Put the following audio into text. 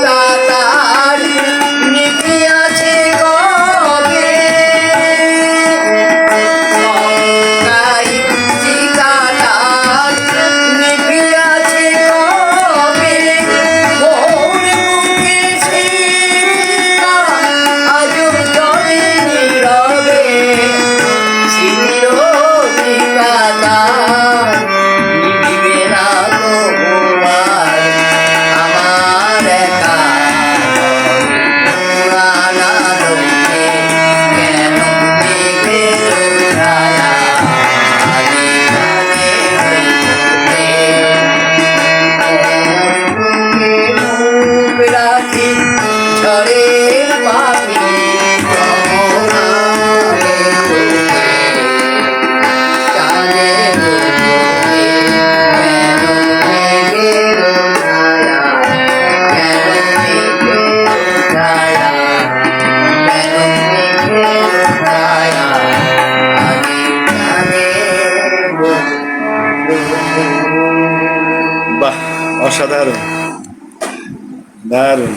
la la. বাহ অসাধারণ। দারুণ।